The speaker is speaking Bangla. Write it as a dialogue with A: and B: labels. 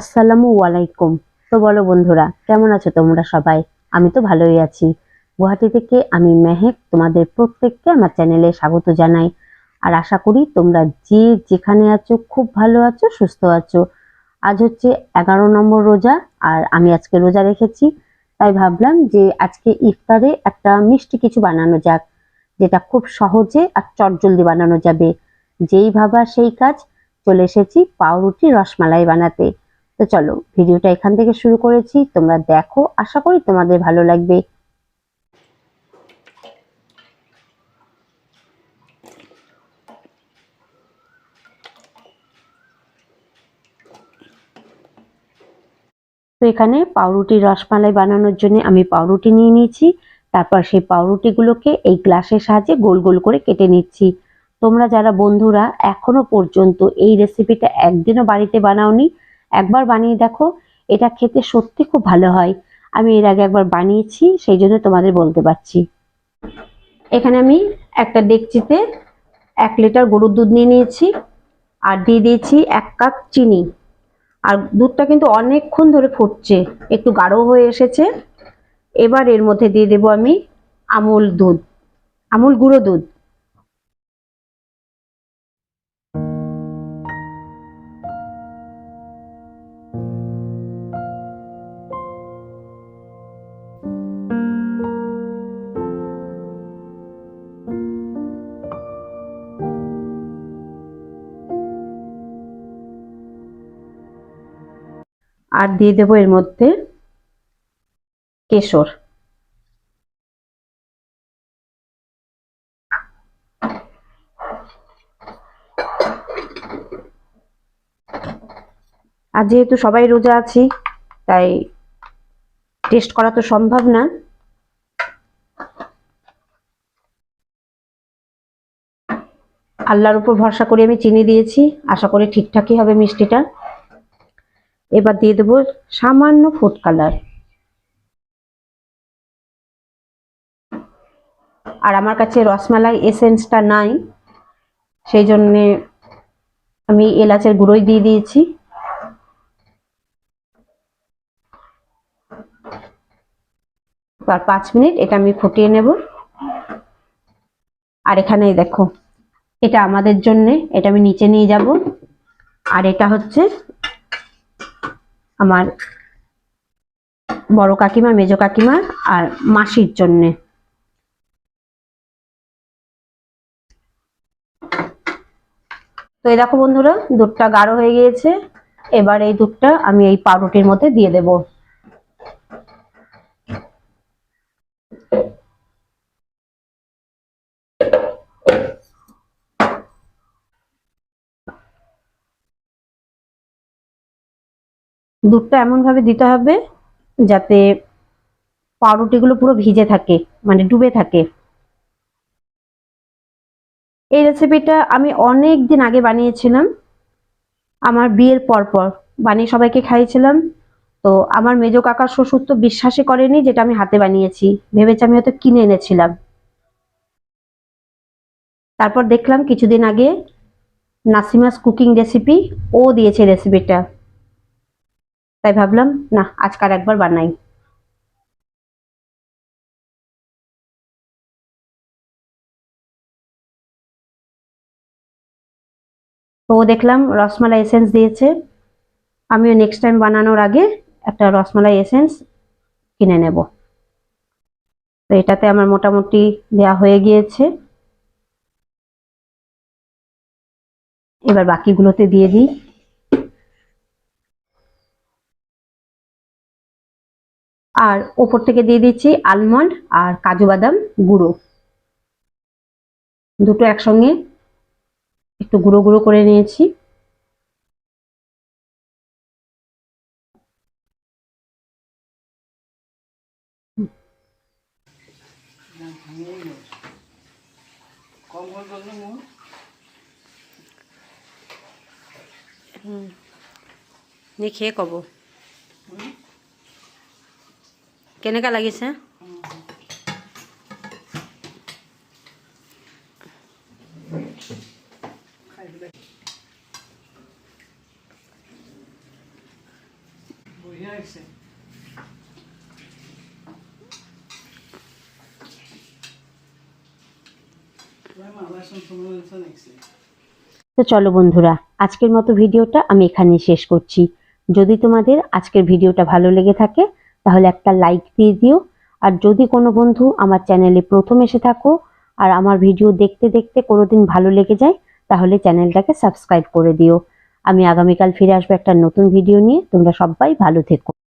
A: আসসালামু আলাইকুম। তো বলো বন্ধুরা, কেমন আছো তোমরা সবাই? আমি তো ভালোই আছি। গুয়াহাটি থেকে আমি মেহেক তোমাদের প্রত্যেককে আমার চ্যানেলে স্বাগত জানাই। আর আশা করি তোমরা যে যেখানে আছো, খুব ভালো আছো, সুস্থ আছো। আজ হচ্ছে এগারো নম্বর রোজা, আর আমি আজকে রোজা রেখেছি। তাই ভাবলাম যে আজকে ইফতারে একটা মিষ্টি কিছু বানানো যাক, যেটা খুব সহজে আর চটজলদি বানানো যাবে। যেই ভাবা সেই কাজ, চলে এসেছি পাউরুটি রসমালাই বানাতে। তো চলো, ভিডিওটা এখান থেকে শুরু করেছি। তোমরা দেখো, আশা করি তোমাদের ভালো লাগবে। তো এখানে পাউরুটির রসমালাই বানানোর জন্য আমি পাউরুটি নিয়ে নিয়েছি। তারপর সেই পাউরুটিগুলোকে এই গ্লাসের সাহায্যে গোল গোল করে কেটে নিচ্ছি। তোমরা যারা বন্ধুরা, এখনও পর্যন্ত এই রেসিপিটা একদিনও বাড়িতে বানাওনি। একবার বানিয়ে দেখো, এটা খেতে সত্যি খুব ভালো হয়। আমি এর আগে একবার বানিয়েছি, সেই জন্য তোমাদের বলতে পারছি। এখানে আমি একটা ডেকচিতে এক লিটার গরুর দুধ নিয়ে নিয়েছি, আর দিয়ে দিয়েছি এক কাপ চিনি। আর দুধটা কিন্তু অনেকক্ষণ ধরে ফুটছে, একটু গাঢ় হয়ে এসেছে। এবার এর মধ্যে দিয়ে দেবো আমি আমুল দুধ, আমুল গুঁড়ো দুধ। আর দিয়ে দেবো এর মধ্যে কেশর। আর যেহেতু সবাই রোজা আছি, তাই টেস্ট করা তো সম্ভব না। আল্লাহর উপর ভরসা করে আমি চিনি দিয়েছি। আশা করি ঠিকঠাকই হবে মিষ্টিটা। এবার দিয়ে দেবো সামান্য ফুড কালার আর আমার কাছে রসমালাই এসেন্সটা নাই, সেই জন্যে আমি এলাচের গুঁড়োই দিয়ে দিয়েছি। আর পাঁচ মিনিট এটা আমি ফুটিয়ে নেব। আর এখানেই দেখো, এটা আমাদের জন্যে, এটা আমি নিচে নিয়ে যাব। আর এটা হচ্ছে আমার বড় কাকিমা, মেজ কাকিমা আর মাসির জন্যে। তো এই দেখো বন্ধুরা, দুধটা গাঢ় হয়ে গিয়েছে। এবার এই দুধটা আমি এই পাউরুটির মধ্যে দিয়ে দেব। দুধটা এমন ভাবে দিতে হবে যাতে পাউরুটিগুলো পুরো ভিজে থাকে মানে ডুবে থাকে। এই রেসিপিটা আমি অনেক দিন আগে বানিয়েছিলাম। আমার বিয়ের পর পর বানিয়ে সবাইকে খাইয়েছিলাম। তো আমার মেজ কাকার শ্বশুর তো বিশ্বাসই করেনি যেটা আমি হাতে বানিয়েছি। ভেবেছি আমি হয়তো কিনে এনেছিলাম। তারপর দেখলাম কিছুদিন আগে নাসিমাস কুকিং রেসিপি ও দিয়েছে রেসিপিটা তাই ভাবলাম, না আজকাল একবার বানাই। তো দেখলাম রসমালাই এসেন্স দিয়েছে। আমিও নেক্সট টাইম বানানোর আগে একটা রসমালাই এসেন্স কিনে নেব। তো এটাতে আমার মোটামুটি দেয়া হয়ে গিয়েছে। এবার বাকিগুলোতে দিয়ে দিই। আর ওপর থেকে দিয়ে দিচ্ছি আলমন্ড আর কাজু বাদাম গুঁড়ো। দুটো একসঙ্গে একটু গুঁড়ো গুঁড়ো করে নিয়েছি। নি খেয়ে কব। কেনেকা লাগিছে? তো চলো বন্ধুরা আজকের মতো ভিডিওটা আমি এখানে শেষ করছি। যদি তোমাদের আজকের ভিডিওটা ভালো লেগে থাকে তাহলে একটা লাইক দিয়ে দিও। আর যদি কোনো বন্ধু আমার চ্যানেলে প্রথম এসে থাকো আর আমার ভিডিও দেখতে দেখতে কোনোদিন ভালো লেগে যায়, তাহলে চ্যানেলটাকে সাবস্ক্রাইব করে দিও। আমি আগামীকাল ফিরে আসব একটা নতুন ভিডিও নিয়ে। তোমরা সবাই ভালো থেকো।